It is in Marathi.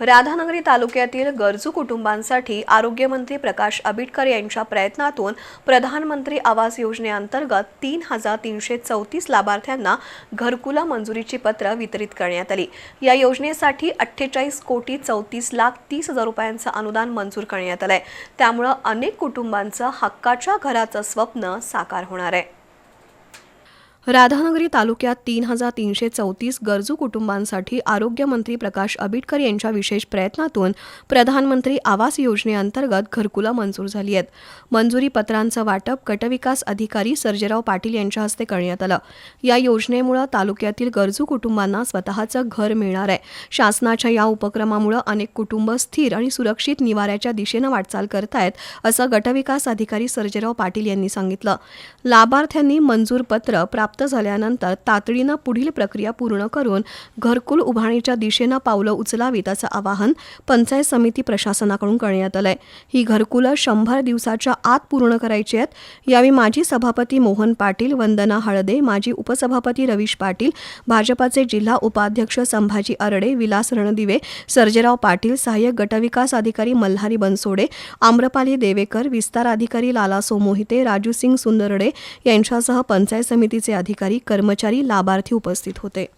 राधानगरी तालुक्यातील गरजू कुटुंबांसाठी आरोग्यमंत्री प्रकाश आबिटकर यांच्या प्रयत्नातून प्रधानमंत्री आवास योजनेअंतर्गत तीन हजार तीनशे चौतीस लाभार्थ्यांना घरकुला मंजुरीची पत्र वितरित करण्यात आली. या योजनेसाठी अठ्ठेचाळीस कोटी चौतीस लाख तीस हजार रुपयांचं अनुदान मंजूर करण्यात आलंय. त्यामुळं अनेक कुटुंबांचं हक्काच्या घराचं स्वप्न साकार होणार आहे. राधानगरी तालुक्यात तीन हजार तीनशे चौतीस गरजू कुटुंबांसाठी आरोग्यमंत्री प्रकाश आबिटकर यांच्या विशेष प्रयत्नातून प्रधानमंत्री आवास योजनेअंतर्गत घरकुलं मंजूर झाली आहेत. मंजुरी पत्रांचं वाटप गटविकास अधिकारी सर्जेराव पाटील यांच्या हस्ते करण्यात आलं. या योजनेमुळे तालुक्यातील गरजू कुटुंबांना स्वतःचं घर मिळणार आहे. शासनाच्या या उपक्रमामुळे अनेक कुटुंब स्थिर आणि सुरक्षित निवाऱ्याच्या दिशेनं वाटचाल करतायत असं गटविकास अधिकारी सर्जेराव पाटील यांनी सांगितलं. लाभार्थ्यांनी मंजूर पत्र प्राप्त झाल्यानंतर तातडीनं पुढील प्रक्रिया पूर्ण करून घरकुल उभारणीच्या दिशेनं पावलं उचलावीत असं आवाहन पंचायत समिती प्रशासनाकडून करण्यात आलंय. ही घरकुलं शंभर दिवसाच्या आत पूर्ण करायची आहेत. यावेळी माजी सभापती मोहन पाटील वंदना हळदे माजी उपसभापती रवीश पाटील भाजपाचे जिल्हा उपाध्यक्ष संभाजी अरडे विलास रणदिवे सर्जेराव पाटील सहाय्यक गटविकास अधिकारी मल्हारी बनसोडे आम्रपाली देवेकर विस्तार अधिकारी लाला सोमोहिते राजू सिंग सुंदरडे यांच्यासह पंचायत समितीचे अधिकारी कर्मचारी लाभार्थी उपस्थित होते.